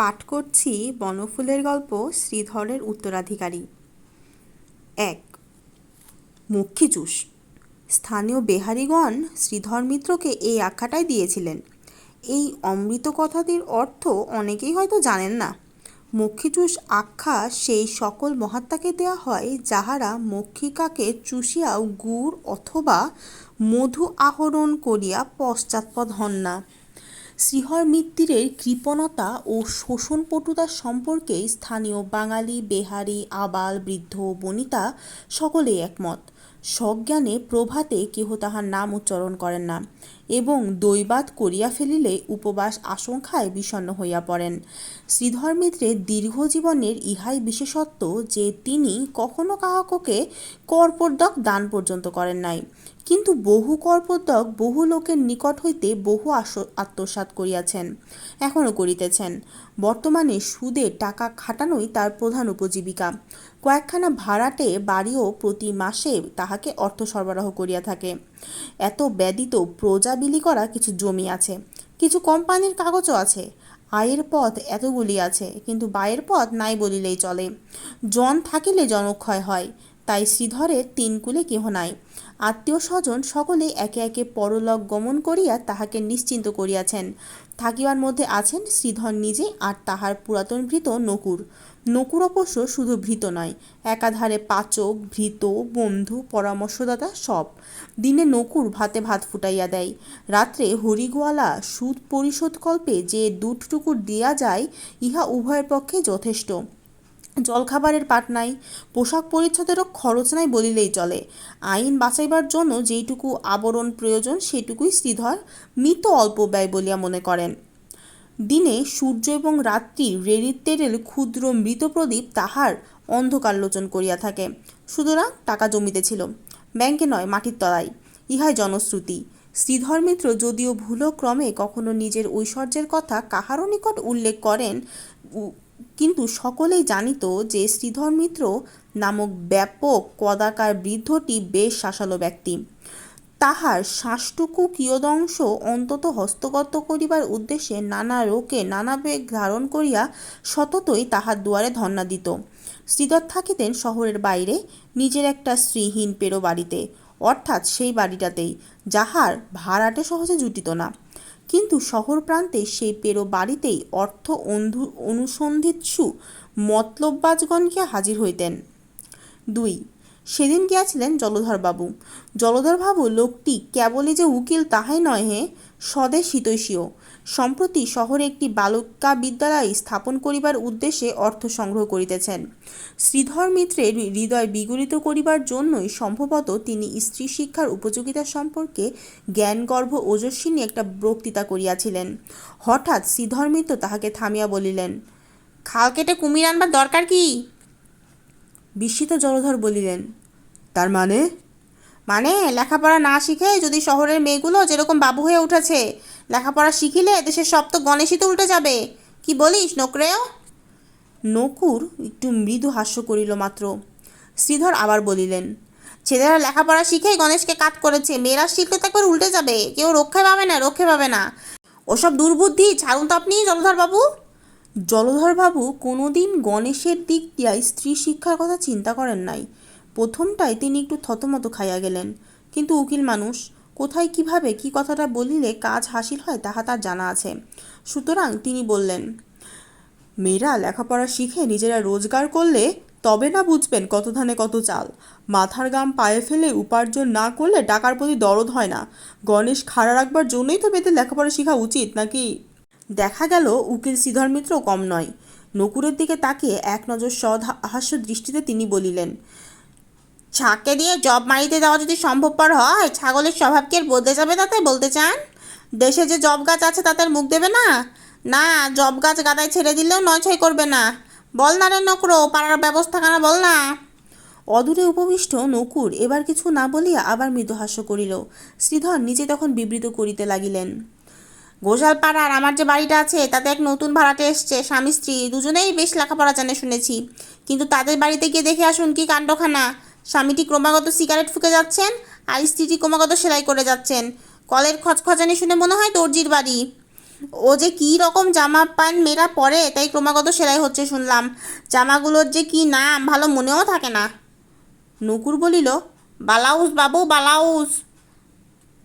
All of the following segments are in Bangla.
পাঠ করছি বনফুলের গল্প শ্রীধরের উত্তরাধিকারী। এক মক্ষীচুষ স্থানীয় বেহারিগণ শ্রীধর মিত্রকে এই আখ্যাটাই দিয়েছিলেন। এই অমৃত কথাটির অর্থ অনেকেই হয়তো জানেন না। মক্ষীচুষ আখ্যা সেই সকল মহাত্মাকে দেওয়া হয় যাহারা মক্ষিকাকে চুষিয়াও গুড় অথবা মধু আহরণ করিয়া পশ্চাৎপদ হন না। শ্রীহর মিত্তিরের কৃপণতা ও শোষণপটুতা সম্পর্কে স্থানীয় বাঙালি বেহারি আবাল বৃদ্ধ বনিতা সকলেই একমত। সজ্ঞানে প্রভাতে কেহ তাহার নাম উচ্চারণ করেন না এবং দৈবাত করিয়া ফেলিলে উপবাস আশঙ্কায় বিষণ্ণ হইয়া পড়েন। শ্রীধর মিত্রের দীর্ঘ জীবনের ইহাই বিশেষত্ব যে তিনি কখনো কাহাকে কর্পদক দান পর্যন্ত করেন নাই। কিন্তু বহু কর্পদক বহু লোকের নিকট হইতে বহু আত্মসাৎ করিয়াছেন এখনও করিতেছেন। বর্তমানে সুদে টাকা খাটানোই তার প্রধান উপজীবিকা। কয়েকখানা ভাড়াটে বাড়িও প্রতি মাসে তাহাকে অর্থ সরবরাহ করিয়া থাকে। এত ব্যতীত প্রজা বিলি করা কিছু জমি আছে। কিছু কোম্পানির কাগজও আছে। আয়ের পথ এতগুলি আছে, কিন্তু বায়ের পথ নাই বলিলেই চলে। জন থাকিলে জনক্ষয় হয়, তাই শ্রীধরের তিন কুলে কেহ নাই। আত্মীয় স্বজন সকলে একে একে পরলোক গমন করিয়া তাহাকে নিশ্চিন্ত করিয়াছেন। থাকিবার মধ্যে আছেন শ্রীধর নিজে আর তাহার পুরাতন ভৃত নকুর। নকুর অবশ্য শুধু ভৃত নয়, একাধারে পাচক, ভৃত, বন্ধু, পরামর্শদাতা সব। দিনে নকুর ভাতে ভাত ফুটাইয়া দেয়। রাত্রে হরিগোয়ালা সুদ পরিশোধকল্পে যে দুধটুকু দিয়া যায়, ইহা উভয়ের পক্ষে যথেষ্ট। জলখাবারের পাট নাই, পোশাক পরিচ্ছদেরও খরচ নাই বলিলেই চলে। আইন বাঁচাইবার জন্য যেইটুকু আবরণ প্রয়োজন সেটুকুই শ্রীধর মৃত অল্প ব্যয় বলিয়া মনে করেন। দিনে সূর্য এবং রাত্রির রেড়িতেরের ক্ষুদ্র মৃত প্রদীপ তাহার অন্ধকার লোচন করিয়া থাকে। সুতরাং টাকা জমিতেছিল ব্যাংকে নয়, মাটির তলায়। ইহাই জনশ্রুতি। শ্রীধর মিত্র যদিও ভুলক্রমে কখনো নিজের ঐশ্বর্যের কথা কাহারও নিকট উল্লেখ করেন কিন্তু সকলেই জানিত যে শ্রীধর মিত্র নামক ব্যাপক কদাকার বৃদ্ধটি বেশ শাসালো ব্যক্তি। তাহার শ্বাসটুকু কিয়দংশ অন্তত হস্তগত করিবার উদ্দেশ্যে নানা রোকে নানা বেগ ধারণ করিয়া সততই তাহার দুয়ারে ধর্ণা দিত। শ্রীধর থাকিতেন শহরের বাইরে, নিজের একটা স্ত্রীহীন পেরো বাড়িতে, অর্থাৎ সেই বাড়িটাতেই, যাহার ভাড়াটে সহজে জুটিত না। কিন্তু শহর প্রান্তে সেই পেরো বাড়িতেই অর্থ অন্ধু অনুসন্ধিৎসু মতলববাজগণকে হাজির হইতেন। দুই, সেদিন গিয়াছিলেন জলধরবাবু। জলধরবাবু, লোকটি কেবলই যে উকিল তাহাই নয় হে স্বদেশ হিতৈষীয় সম্প্রতি শহরে একটি বালকা বিদ্যালয় স্থাপন করিবার উদ্দেশ্যে অর্থ সংগ্রহ করিতেছেন। শ্রীধর মিত্রের হৃদয় বিগলিত করিবার জন্যই সম্ভবত তিনি স্ত্রী শিক্ষার উপযোগিতা সম্পর্কে জ্ঞানগর্ভ ওজস্বিনী একটা বক্তৃতা করিয়াছিলেন। হঠাৎ শ্রীধর মিত্র তাহাকে থামিয়া বলিলেন, খাল কেটে কুমির আনবার দরকার কি? বিস্মিত জলধর বলিলেন, তার মানে? মানে লেখাপড়া না শিখে যদি শহরের মেয়েগুলো যেরকম বাবু হয়ে উঠেছে লেখাপড়া শিখিলে দেশের সব তো গণেশই তো উল্টে যাবে। কি বলিস, নকরেও? নকুর একটু মৃদু হাস্য করিল মাত্র। শ্রীধর আবার বলিলেন, ছেলেরা লেখাপড়া শিখেই গণেশকে কাট করেছে, মেয়েরা শিখলে তো একবার উল্টে যাবে। কেউ রক্ষে পাবে না, রক্ষে পাবে না। ওসব দুর্বুদ্ধি, ছাড়ুন তো আপনি জলধরবাবু জলধরবাবু কোনোদিন গণেশের দিক দিয়াই স্ত্রী শিক্ষার কথা চিন্তা করেন নাই। প্রথমটায় তিনি একটু থতমত খাইয়া গেলেন। কিন্তু উকিল মানুষ কোথায় কীভাবে কি কথাটা বলিলে কাজ হাসিল হয় তাহা তার জানা আছে। সুতরাং তিনি বললেন, মেয়েরা লেখাপড়া শিখে নিজেরা রোজগার করলে তবে না বুঝবেন কত ধানে কত চাল। মাথার গাম পায়ে ফেলে উপার্জন না করলে টাকার প্রতি দরদ হয় না। গণেশ খাড়া রাখবার জন্যই তো মেয়েদের লেখাপড়া শেখা উচিত, নাকি? দেখা গেল, উকিল শ্রীধর মিত্র কম নয়। নকুরের দিকে তাকিয়ে এক নজর সহাস্য দৃষ্টিতে তিনি বলিলেন ছাকে দিয়ে জব মারিতে দেওয়া যদি সম্ভবপর হয়, ছাগলের স্বভাব কি আর বদলে যাবে তাতে, বলতে চান? দেশে যে জব গাছ আছে তাদের মুখ দেবে না? না, জব গাছ গাদায় ছেড়ে দিলেও নয় ছয় করবে না। বল না রে নকরো, পাড়ার ব্যবস্থা কানা বল না। অদূরে উপবিষ্ট নকুর এবার কিছু না বলিয়া আবার মৃদুহাস্য করিল। শ্রীধর নিজে তখন বিবৃত করিতে লাগিলেন। গোশালপাড়ার আমার যে বাড়িটা আছে, তাতে এক নতুন ভাড়াটে এসছে। স্বামী স্ত্রী দুজনেই বেশ লেখাপড়া জানে শুনেছি। কিন্তু তাদের বাড়িতে গিয়ে দেখে আসুন কি কাণ্ডখানা। স্বামীটি ক্রমাগত সিগারেট ফুকে যাচ্ছেন আর স্ত্রীটি ক্রমাগত সেলাই করে যাচ্ছেন। কলের খচখচানি শুনে মনে হয় দর্জির বাড়ি। ও যে কী রকম জামা প্যান্ট মেয়েরা পরে, তাই ক্রমাগত সেলাই হচ্ছে শুনলাম। জামাগুলোর যে কি নাম, ভালো মনেও থাকে না। নকুর বলিল, বালাউস বাবু, বালাউস।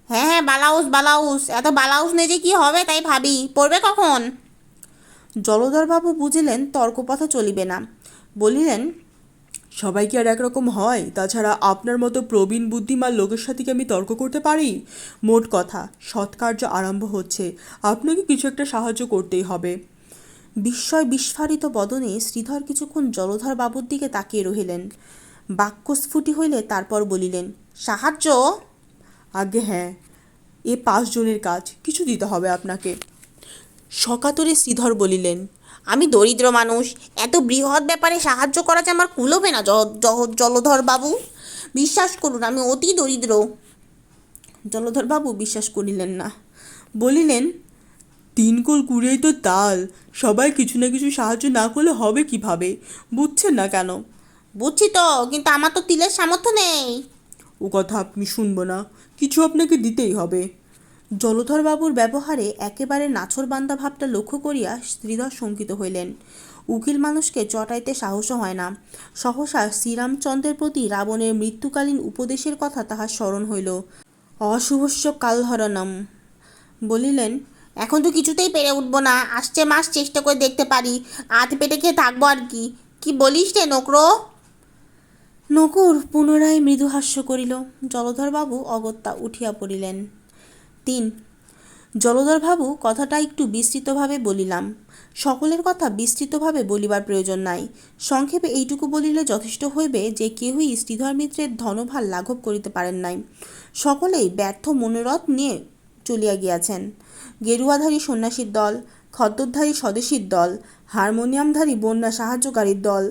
হ্যাঁ হ্যাঁ বালাউস বালাউস। এত বালাউস নেই যে কি হবে, তাই ভাবি। পড়বে কখন? জলধরবাবু বুঝিলেন তর্কপথে চলিবে না। বলিলেন সবাই কি আর একরকম হয়? তাছাড়া আপনার মতো প্রবীণ বুদ্ধিমান লোকের সাথে কি আমি তর্ক করতে পারি? মোট কথা সৎকার্য আরম্ভ হচ্ছে। আপনাকে কিছু একটা সাহায্য করতেই হবে। বিস্ময় বিস্ফারিত বদনে শ্রীধর কিছুক্ষণ জলধর বাবুর দিকে তাকিয়ে রহিলেন। বাক্যস্ফুটি হইলে তারপর বলিলেন, সাহায্য? আগে হ্যাঁ। এ পাঁচজনের কাজ, কিছু দিতে হবে আপনাকে। সকাতরে শ্রীধর বলিলেন আমি দরিদ্র মানুষ। এত বৃহৎ ব্যাপারে সাহায্য করা যে আমার কুলোবে না জলধর বাবু। বিশ্বাস করুন, আমি অতি দরিদ্র। জলধর বাবু বিশ্বাস করিলেন না। বলিলেন, তিন কোল কুড়িয়েই তো তাল। সবাই কিছু না কিছু সাহায্য না করলে হবে কীভাবে? বুঝছেন না কেন? বুঝছি তো, কিন্তু আমার তো তিলের সামর্থ্য নেই। ও কথা আপনি শুনব না। কিছু আপনাকে দিতেই হবে। জলধরবাবুর ব্যবহারে একেবারে নাছরবান্দা ভাবটা লক্ষ্য করিয়া শ্রীধর শঙ্কিত হইলেন। উকিল মানুষকে চটাইতে সাহসও হয় না। সহসা শ্রীরামচন্দ্রের প্রতি রাবণের মৃত্যুকালীন উপদেশের কথা তাহার স্মরণ হইল। অশুভস্য কালহরণম। বলিলেন, এখন তো কিছুতেই পেরে উঠবো না। আসছে মাস চেষ্টা করে দেখতে পারি। আধ পেটে খেয়ে থাকব আর কি। কি বলিস রে নোকরো? নকুর পুনরায় মৃদুহাস্য করিল। জলধরবাবু অগত্যা উঠিয়া পড়িলেন। তিন। জলধরবাবু কথাটা একটু বিস্তৃতভাবে বলিলাম। সকলের কথা বিস্তৃতভাবে বলিবার প্রয়োজন নাই। সংক্ষেপে এইটুকু বলিলে যথেষ্ট হইবে যে কেহই শ্রীধর মিত্রের ধনভার লাঘব করিতে পারেন নাই। সকলেই ব্যর্থ মনোরথ নিয়ে চলিয়া গিয়াছেন। গেরুয়াধারী সন্ন্যাসীর দল খদ্দরধারী স্বদেশীর দল, হারমোনিয়ামধারী বন্যা সাহায্যকারীর দল,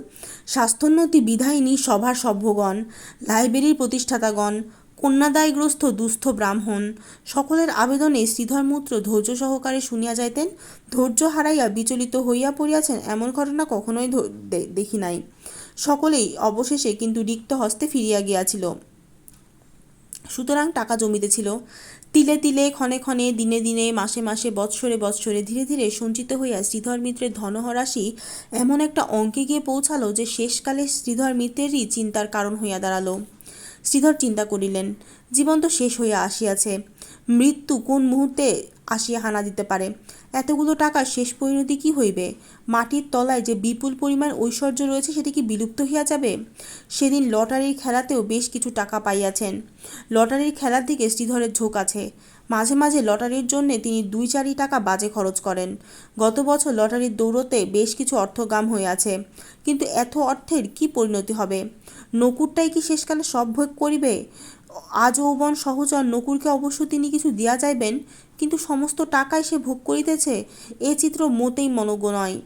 স্বাস্থ্যোন্নতি বিধায়িনী সভার সভ্যগণ, লাইব্রেরির প্রতিষ্ঠাতাগণ কন্যাদায়গ্রস্ত দুস্থ ব্রাহ্মণ। সকলের আবেদনে শ্রীধর মূত্র ধৈর্য সহকারে শুনিয়া যাইতেন। ধৈর্য হারাইয়া বিচলিত হইয়া পড়িয়াছেন এমন ঘটনা কখনোই দেখি নাই। সকলেই অবশেষে কিন্তু রিক্ত হস্তে ফিরিয়া গিয়াছিল। সুতরাং টাকা জমিতেছিল। তিলে তিলে, ক্ষণে ক্ষণে, দিনে দিনে, মাসে মাসে, বৎসরে বৎসরে ধীরে ধীরে সঞ্চিত হইয়া শ্রীধর মিত্রের ধনহরাশি এমন একটা অঙ্কে গিয়ে পৌঁছালো যে শেষকালে শ্রীধর মিত্রেরই চিন্তার কারণ হইয়া দাঁড়াল। শ্রীধর চিন্তা করিলেন, জীবন তো শেষ হইয়া আসিয়াছে। মৃত্যু কোন মুহূর্তে আসিয়া হানা দিতে পারে? এতগুলো টাকার শেষ পরিণতি কি হইবে? মাটির তলায় যে বিপুল পরিমাণ ঐশ্বর্য রয়েছে, সেটি কি বিলুপ্ত হইয়া যাবে? সেদিন লটারির খেলাতেও বেশ কিছু টাকা পাইয়াছেন। লটারির খেলার দিকে শ্রীধরের ঝোঁক আছে। মাঝে মাঝে লটারির জন্য তিনি দুই চারি টাকা বাজে খরচ করেন। গত বছর লটারির দৌড়তে বেশ কিছু অর্থগাম হইয়াছে। কিন্তু এত অর্থের কি পরিণতি হবে? নকুরটাই কি শেষকালে সব ভোগ করিবে? আজ যৌবন সহচর, নকুরকে অবশ্য তিনি কিছু দিয়া যাইবেন, কিন্তু সমস্ত টাকায় সে ভোগ করিতেছে, এ চিত্র মোটেই মনজ্ঞ নয়।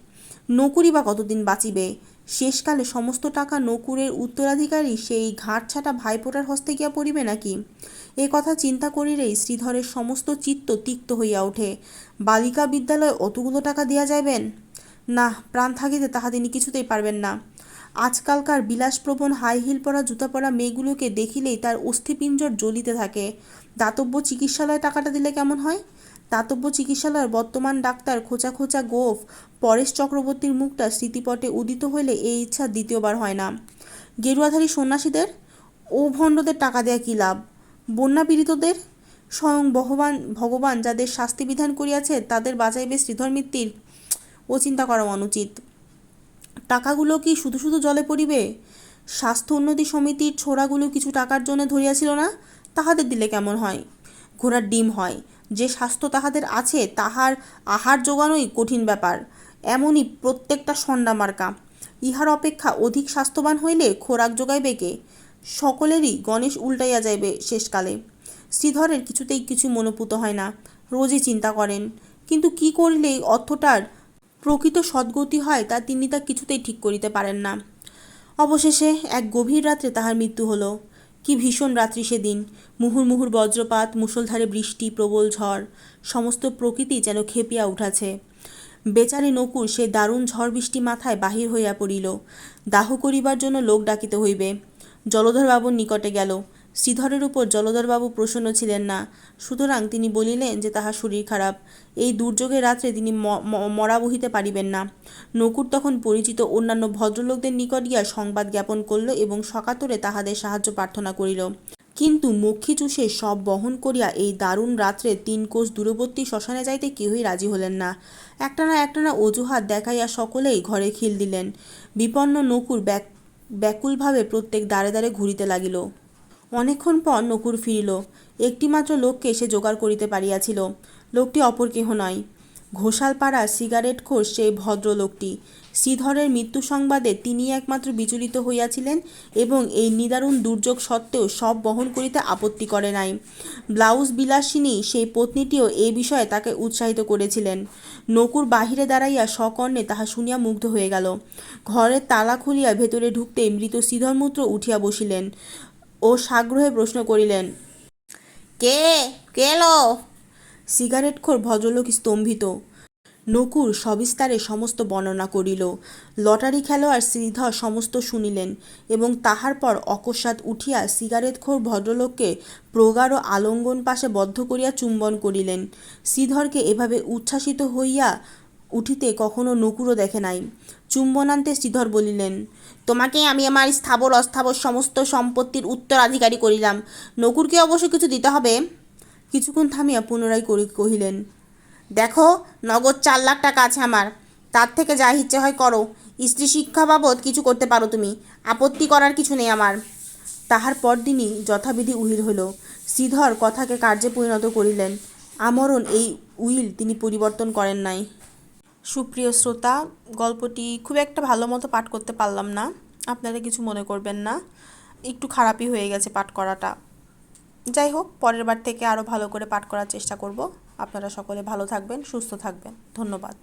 নকুরই বা কতদিন বাঁচিবে? শেষকালে সমস্ত টাকা নকুরের উত্তরাধিকারী সেই ঘাট ছাটা ভাইপোটার হস্তে গিয়া পড়িবে নাকি? এ কথা চিন্তা করিলেই শ্রীধরের সমস্ত চিত্ত তিক্ত হইয়া ওঠে। বালিকা বিদ্যালয়ে অতগুলো টাকা দেওয়া যাইবেন? না, প্রাণ থাকিতে তাহা তিনি কিছুতেই পারবেন না। আজকালকার বিলাসপ্রবণ হাই হিল পরা, জুতা পরা মেয়েগুলোকে দেখিলেই তার অস্থিপিঞ্জর জ্বলিতে থাকে। দাতব্য চিকিৎসালয়ে টাকাটা দিলে কেমন হয়? দাতব্য চিকিৎসালয়ের বর্তমান ডাক্তার খোঁচা খোঁচা গোফ পরেশ চক্রবর্তীর মুখটা স্মৃতিপটে উদিত হইলে এই ইচ্ছা দ্বিতীয়বার হয় না। গেরুয়াধারী সন্ন্যাসীদের, ও ভণ্ডদের টাকা দেয়া কী লাভ? বন্যা পীড়িতদের? স্বয়ং ভগবান ভগবান যাদের শাস্তি বিধান করিয়াছে তাদের বাঁচাইবে শ্রীধর মিত্তির? ও চিন্তা করা অনুচিত। টাকাগুলো কি শুধু শুধু জলে পড়িবে? স্বাস্থ্য উন্নতি সমিতির ছোড়াগুলো কিছু টাকার জন্য ধরিয়াছিল না? তাহাদের দিলে কেমন হয়? ঘোড়ার ডিম হয়। যে স্বাস্থ্য তাহাদের আছে, তাহার আহার যোগানোই কঠিন ব্যাপার। এমনই প্রত্যেকটা সন্ডা মার্কা। ইহার অপেক্ষা অধিক স্বাস্থ্যবান হইলে খোরাক যোগাইবে কে? সকলেরই গণেশ উল্টাইয়া যাইবে শেষকালে। শ্রীধরের কিছুতেই কিছু মনোপুত হয় না। রোজই চিন্তা করেন, কিন্তু কি করিলে অর্থটার প্রকৃত সদ্গতি হয় তা তিনি তা কিছুতেই ঠিক করিতে পারেন না। অবশেষে এক গভীর রাত্রে তাহার মৃত্যু হলো। কি ভীষণ রাত্রি সেদিন। মুহুর মুহুর বজ্রপাত, মুষলধারে বৃষ্টি, প্রবল ঝড়, সমস্ত প্রকৃতি যেন খেপিয়া উঠাছে। বেচারি নকুর সে দারুণ ঝড় বৃষ্টি মাথায় বাহির হইয়া পড়িল। দাহ করিবার জন্য লোক ডাকিতে হইবে। জলধরবাবুর নিকটে গেল। শ্রীধরের উপর জলধরবাবু প্রসন্ন ছিলেন না। সুতরাং তিনি বলিলেন যে তাহার শরীর খারাপ। এই দুর্যোগের রাত্রে তিনি মরা বহিতে পারিবেন না। নকুর তখন পরিচিত অন্যান্য ভদ্রলোকদের নিকট গিয়া সংবাদ জ্ঞাপন করল এবং সকাতরে তাহাদের সাহায্য প্রার্থনা করিল। কিন্তু মক্ষী চুষে সব বহন করিয়া এই দারুণ রাত্রে তিন কোষ দূরবর্তী শ্মশানে যাইতে কেহই রাজি হলেন না। একটানা একটানা অজুহাত দেখাইয়া সকলেই ঘরে খিল দিলেন। বিপন্ন নকুর ব্যাক, ব্যাকুলভাবে প্রত্যেক দ্বারে দ্বারে ঘুরিতে লাগিল। অনেকক্ষণ পর নকুর ফিরিল। একটিমাত্র লোককে সে জোগাড় করিতে পারিয়াছিল। লোকটি অপর কেহ নয় ঘোষালপাড়া সিগারেট খোর সেই ভদ্রলোকটি। শ্রীধরের মৃত্যু সংবাদে তিনি একমাত্র বিচলিত হইয়াছিলেন এবং এই নিদারুণ দুর্যোগ সত্ত্বেও সব বহন করিতে আপত্তি করে নাই। ব্লাউজ বিলাসিনী সেই পত্নীটিও এ বিষয়ে তাকে উৎসাহিত করেছিলেন। নকুর বাহিরে দাঁড়াইয়া সকর্ণে তাহা শুনিয়া মুগ্ধ হয়ে গেল। ঘরের তালা খুলিয়া ভেতরে ঢুকতেই মৃত শ্রীধরমূত্র উঠিয়া বসিলেন। ও সাগ্রহে প্রশ্ন করিলেন, কে? কে এলো সিগারেটখোর ভদ্রলোক স্তম্ভিত। নকুর সবিস্তারে সমস্ত বর্ণনা করিল। লটারি খেলোয়াড় শ্রীধর সমস্ত শুনিলেন এবং তাহার পর অকস্মাৎ উঠিয়া সিগারেটখোর ভদ্রলোককে প্রগাঢ় আলঙ্গন পাশে বদ্ধ করিয়া চুম্বন করিলেন। শ্রীধরকে এভাবে উচ্ছ্বাসিত হইয়া উঠিতে কখনো নকুরও দেখে নাই। চুম্বনান্তে শ্রীধর বলিলেন, তোমাকে আমি আমার স্থাবর, অস্থাবর সমস্ত সম্পত্তির উত্তরাধিকারী করিলাম। নকুরকে অবশ্য কিছু দিতে হবে? কিছুক্ষণ থামিয়া পুনরায় করি কহিলেন, দেখো, নগদ চার লাখ টাকা আছে আমার। তার থেকে যা ইচ্ছে হয় করো। স্ত্রী শিক্ষা বাবদ কিছু করতে পারো তুমি। আপত্তি করার কিছু নেই আমার। তাহার পরদিনই যথাবিধি উইল হইল। শ্রীধর কথাকে কার্যে পরিণত করিলেন। আমরণ এই উইল তিনি পরিবর্তন করেন নাই। সুপ্রিয় শ্রোতা, গল্পটি খুব একটা ভালো মতো পাঠ করতে পারলাম না। আপনারা কিছু মনে করবেন না। একটু খারাপই হয়ে গেছে পাঠ করাটা। যাই হোক, পরের বার থেকে আরও ভালো করে পাঠ করার চেষ্টা করব। আপনারা সকলে ভালো থাকবেন, সুস্থ থাকবেন। ধন্যবাদ।